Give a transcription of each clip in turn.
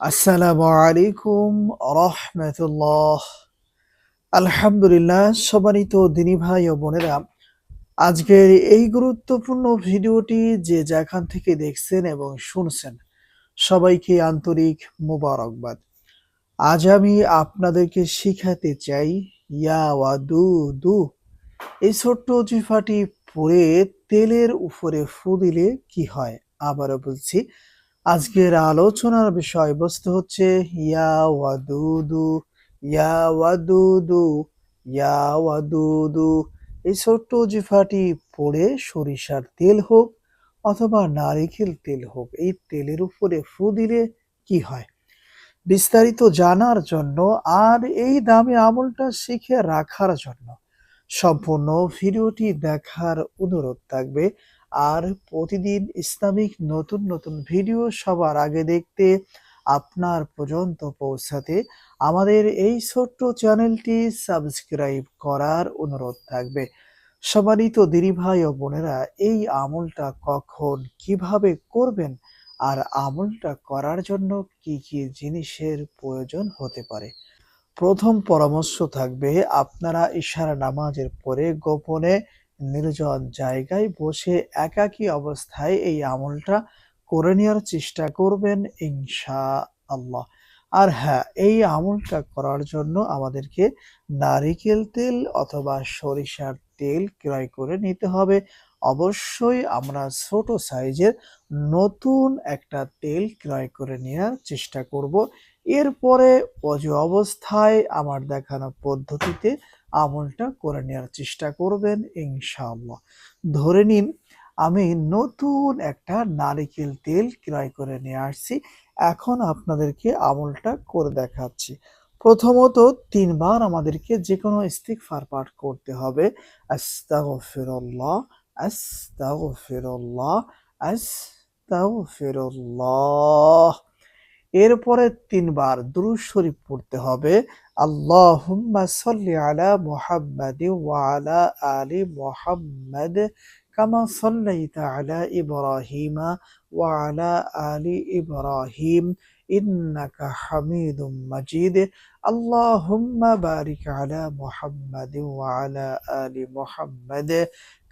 আসসালামু আলাইকুম রহমতুল্লাহ। আলহামদুলিল্লাহ, সম্মানিত দিনী ভাই ও বোনেরা, আজকের এই গুরুত্বপূর্ণ ভিডিওটি যে যেখান থেকে দেখছেন এবং শুনছেন, সবাইকে আন্তরিক মোবারকবাদ। আজ আমি আপনাদেরকে শিখাতে চাই, ইয়া ওয়াদু দু, এই ছোট্ট জিফাটি পরে তেলের উপরে ফু দিলে কি হয়? আবারও বলছি আজকের আলোচনার বিষয়বস্তু হচ্ছে ইয়া ওয়াদুদু ইয়া ওয়াদুদু ইয়া ওয়াদুদু। এই ছোট্ট জিফাটি পড়ে সরিষার তেল হোক অথবা নারিকেল তেল হোক, এই তেলের উপরে ফু দিলে কি হয়? বিস্তারিত জানার জন্য আর এই দামি আমলটা শিখে রাখার জন্য সম্পূর্ণ ভিডিওটি দেখার অনুরোধ থাকবে। আর প্রতিদিন ইসলামিক নতুন নতুন ভিডিও সবার আগে দেখতে আপনার পর্যন্ত পৌঁছাতে আমাদের এই ছোট্ট চ্যানেলটি সাবস্ক্রাইব করার অনুরোধ থাকবে। সম্মানিত দিদি ভাই ও বোনেরা, এই আমলটা কখন, কীভাবে করবেন আর আমলটা করার জন্য কি কি জিনিসের প্রয়োজন হতে পারে? প্রথম পরামর্শ থাকবে, আপনারা ইশারা নামাজের পরে গোপনে নির্জন জায়গায় বসে একাকী অবস্থায় এই আমলটা করে নেওয়ার চেষ্টা করবেন ইনশা আল্লাহ আর হ্যাঁ এই আমলটা করার জন্য আমাদেরকে নারিকেল তেল অথবা সরিষার তেল ক্রয় করে নিতে হবে। অবশ্যই আমরা ছোট সাইজের নতুন একটা তেল ক্রয় করে নেওয়ার চেষ্টা করব এরপরে অজু অবস্থায় আমার দেখানো পদ্ধতিতে আমলটা করে নেওয়ার চেষ্টা করবেন, ইনশাআল্লাহ। ধরে নিন, আমি নতুন একটা নারিকেল তেল ক্রয় করে নিয়ে আসছি। এখন আপনাদেরকে আমলটা করে দেখাচ্ছি। প্রথমত তিনবার আমাদেরকে যে কোনো ইস্তিগফার পাঠ করতে হবে। আস্তাগফিরুল্লাহ আস্তাগফিরুল্লাহ আস্তাগফিরুল্লাহ। এরপরে তিনবার দুরূদ শরীফ পড়তে হবে আল্লাহুম্মা সাল্লি আলা মুহাম্মাদ ওয়া আলা আলি মুহাম্মাদ কামা সাল্লাইতা আলা ইব্রাহিমা ওয়া আলা আলি ইব্রাহিম ইন্নাকা হামিদুম মাজিদ আল্লাহুম্মা বারিক আলা মুহাম্মাদ ওয়া আলা আলি মুহাম্মাদ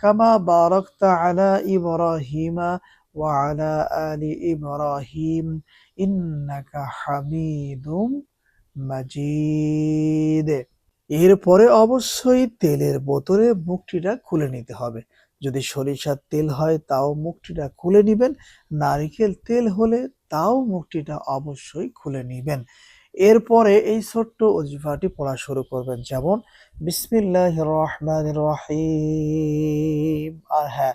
কামা বারাকতা আলা আলা আলি ইব্রাহিম ইন্নাকা হামিদুম মাজিদ। এরপরে অবশ্যই তেলের বোতলে মুখটিটা খুলে নিতে হবে। যদি সরিষার তেল হয়, তাও মুখটিটা খুলে নিবেন। নারিকেল তেল হলে তাও মুখটিটা অবশ্যই খুলে নিবেন। এরপরে এই ছোট্ট অজিফাটি পড়া শুরু করবেন। যেমন বিসমিল্লাহ রহমান রহিম। আর হ্যাঁ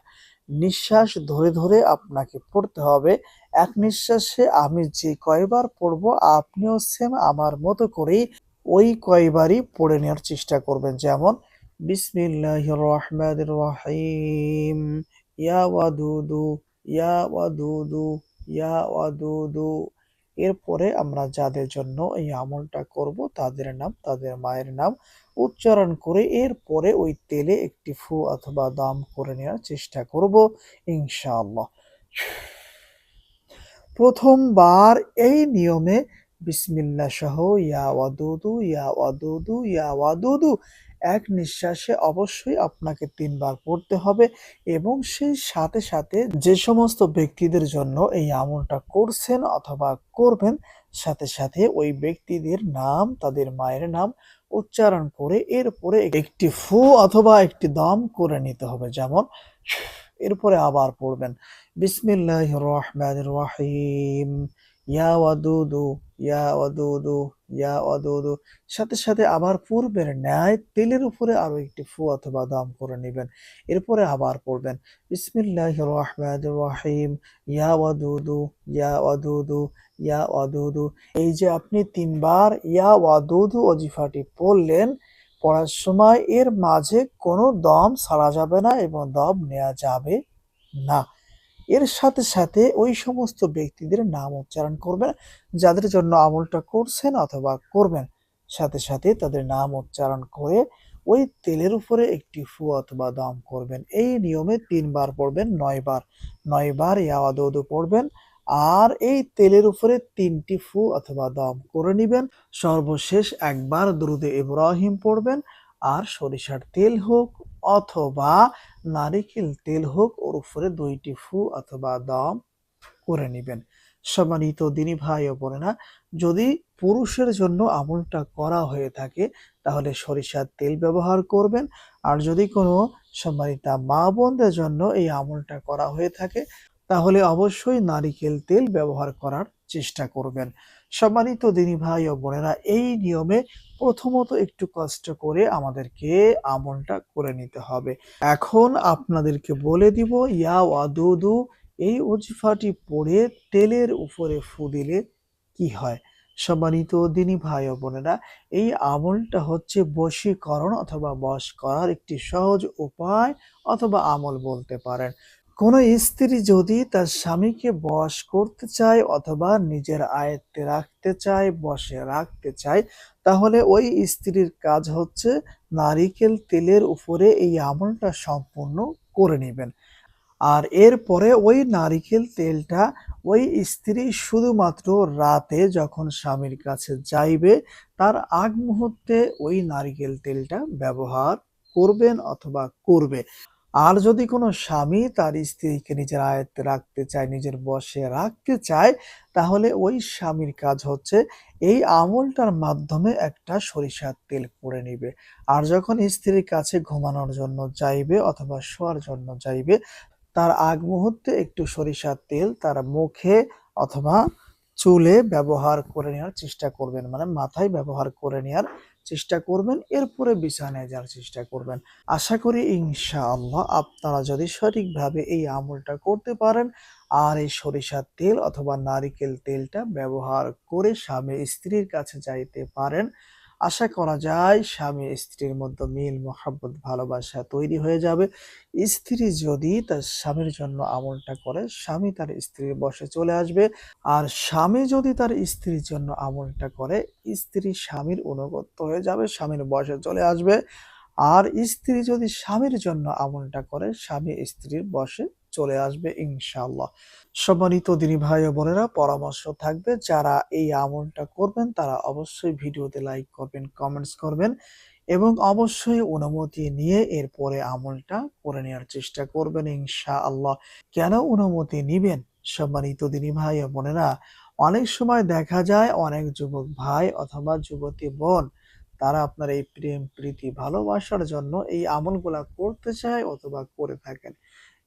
নিঃশ্বাস ধরে ধরে আপনাকে পড়তে হবে। এক নিঃশ্বাসে আমি যে কয়বার পড়ব, আপনিও সেম আমার মতো করেই ওই কয়বারই পড়ে নেওয়ার চেষ্টা করবেন। যেমন বিসমিল্লাহ রহমান রহিম ইয়া ওয়াদুদু ইয়া ওয়াদুদু ইয়া ওয়াদুদু এরপরে আমরা যাদের জন্য এই আমলটা করব, তাদের নাম, তাদের মায়ের নাম উচ্চারণ করে এরপরে ওই তেলে একটি ফু অথবা দাম করে নেওয়ার চেষ্টা করব, ইনশাআল্লাহ। প্রথমবার এই নিয়মে বিসমিল্লা সহ ইয়া ওয়াদুদু ইয়া ওয়াদুদু ইয়া ওয়াদুদু এক নিঃশ্বাসে অবশ্যই আপনাকে তিনবার পড়তে হবে এবং সেই সাথে সাথে যে সমস্ত ব্যক্তিদের জন্য এই আমলটা করছেন অথবা করবেন, সাথে সাথে ওই ব্যক্তিদের নাম, তাদের মায়ের নাম উচ্চারণ করে এরপরে একটি ফু অথবা একটি দম করে নিতে হবে। যেমন, এরপরে আবার পড়বেন বিসমিল্লাহ রহমান রহিম, ইয়া ওয়াদুদু ইয়া ওয়াদুদু ইয়া ওয়াদুদু সাথে সাথে আবার পূর্বের ন্যায় তেলের উপরে আরও একটি ফু অথবা দাম করে নেবেন। এরপরে আবার পড়বেন বিসমিল্লাহ রহমান রহিম, ইয়া ওয়াদুদু ইয়া ওয়াদুদু ইয়া ওয়াদুদু এই যে আপনি তিনবার ইয়া ওয়াদুদু অজিফাটি পড়লেন, পড়ার সময় এর মাঝে কোনো দম ছাড়া যাবে না এবং দম নেওয়া যাবে না। এর সাথে সাথে ওই সমস্ত ব্যক্তিদের নাম উচ্চারণ করবেন, যাদের জন্য আমলটা করছেন অথবা করবেন। সাথে সাথে তাদের নাম উচ্চারণ করে ওই তেলের উপরে একটি ফু অথবা দম করবেন। এই নিয়মে তিনবার পড়বেন নয় বার নয় বার ইয়াওয়াদৌদু পড়বেন আর এই তেলের উপরে তিনটি ফু অথবা দম করে নেবেন। সর্বশেষ একবার দ্রুদে ইব্রাহিম পড়বেন আর সরিষার তেল হোক অথবা নারিকেল তেল হোক ওর উপরে দুইটি ফু অথবা দম করে নেবেন। সম্মানিত দিনী ভাই ও বোনেরা, যদি পুরুষের জন্য আমলটা করা হয়ে থাকে, তাহলে সরিষার তেল ব্যবহার করবেন। আর যদি কোনো সম্মানিতা মা বোনদের জন্য এই আমলটা করা হয়ে থাকে, তাহলে অবশ্যই নারিকেল তেল ব্যবহার করার চেষ্টা করবেন। সম্মানিত দিনী ভাই ও বোনেরা, এই নিয়মে প্রথমত একটু কষ্ট করে আমাদেরকে আমলটা করে নিতে হবে। এখন আপনাদেরকে বলে দিব, ইয়া ওয়াদুদু, এই ওজিফাটি পড়ে তেলের উপরে ফু দিলে কি হয়? সম্মানিত দিনী ভাই ও বোনেরা, এই আমলটা হচ্ছে বশীকরণ অথবা বশ করার একটি সহজ উপায় অথবা আমল বলতে পারেন। কোনো স্ত্রী যদি তার স্বামীকে বশ করতে চায় অথবা নিজের আয়ত্তে রাখতে চায়, বসে রাখতে চায়, তাহলে ওই স্ত্রীর কাজ হচ্ছে নারিকেল তেলের উপরে এই আমলটা সম্পূর্ণ করে নেবেন। আর এরপরে ওই নারিকেল তেলটা ওই স্ত্রী শুধুমাত্র রাতে যখন স্বামীর কাছে যাইবে, তার আগ মুহূর্তে ওই নারিকেল তেলটা ব্যবহার করবেন অথবা করবে। আর যদি কোনো স্বামী তার স্ত্রীকে নিজের আয়ত্তে রাখতে চায়, নিজের বসে রাখতে চায়, তাহলে ওই স্বামীর কাজ হচ্ছে এই আমলটার মাধ্যমে একটা সরিষার তেল করে নিবে। আর যখন স্ত্রীর কাছে ঘুমানোর জন্য যাইবে অথবা শোয়ার জন্য যাইবে, তার আগ মুহূর্তে একটু সরিষার তেল তার মুখে অথবা চুলে ব্যবহার করে নেওয়ার চেষ্টা করবেন। মানে মাথায় ব্যবহার করে নেওয়ার চেষ্টা করবেন, এরপরে বিছানায় যাওয়ার চেষ্টা করবেন। আশা করি ইনশা আল্লাহ আপনারা যদি সঠিকভাবে এই আমলটা করতে পারেন, আর এই সরিষার তেল অথবা নারিকেল তেলটা ব্যবহার করে স্বামী স্ত্রীর কাছে যাইতে পারেন আশা করা যায় স্বামী স্ত্রীর মধ্যে মিল, মোহাব্বত, ভালোবাসা তৈরি হয়ে যাবে। স্ত্রী যদি তার স্বামীর জন্য আমলটা করে, স্বামী তার স্ত্রীর বসে চলে আসবে। আর স্বামী যদি তার স্ত্রীর জন্য আমলটা করে, স্ত্রী স্বামীর অনুগত্য হয়ে যাবে, স্বামীর বসে চলে আসবে। আর স্ত্রী যদি স্বামীর জন্য আমলটা করে, স্বামী স্ত্রীর বসে চলে আসবে ইনশাআল্লাহ। সম্মানিত দিনী ভাই ও বোনেরা, পরামর্শ থাকবে যারা এই আমলটা করবেন, তারা অবশ্যই ভিডিওতে লাইক করবেন কমেন্টস করবেন এবং অবশ্যই অনুমতি নিয়ে এরপরে আমলটা করে নেওয়ার চেষ্টা করবেন ইনশাআল্লাহ। কেন অনুমতি নিবেন? সম্মানিত দিনী ভাই ও বোনেরা, অনেক সময় দেখা যায় অনেক যুবক ভাই অথবা যুবতী বোন, তারা আপনার এই প্রেম প্রীতি ভালোবাসার জন্য এই আমলগুলা করতে চায় অথবা করে থাকেন।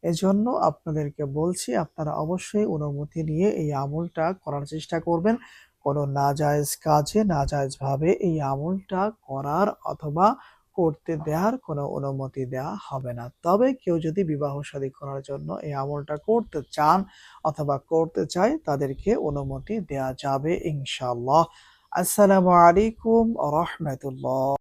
এজন্য আপনাদেরকে বলছি, আপনারা অবশ্যই অনুমতি নিয়ে এই আমলটা করার চেষ্টা করবেন। কোনো নাজায়েজ কাজে নাজায়েজ ভাবে এই আমলটা করার অথবা করতে দেওয়ার কোনো অনুমতি দেওয়া হবে না। তবে কেউ যদি বিবাহ শাদী করার জন্য এই আমলটা করতে চান অথবা করতে চায়, তাদেরকে অনুমতি দেওয়া যাবে ইনশাআল্লাহ। আসসালামু আলাইকুম রহমতুল্লাহ।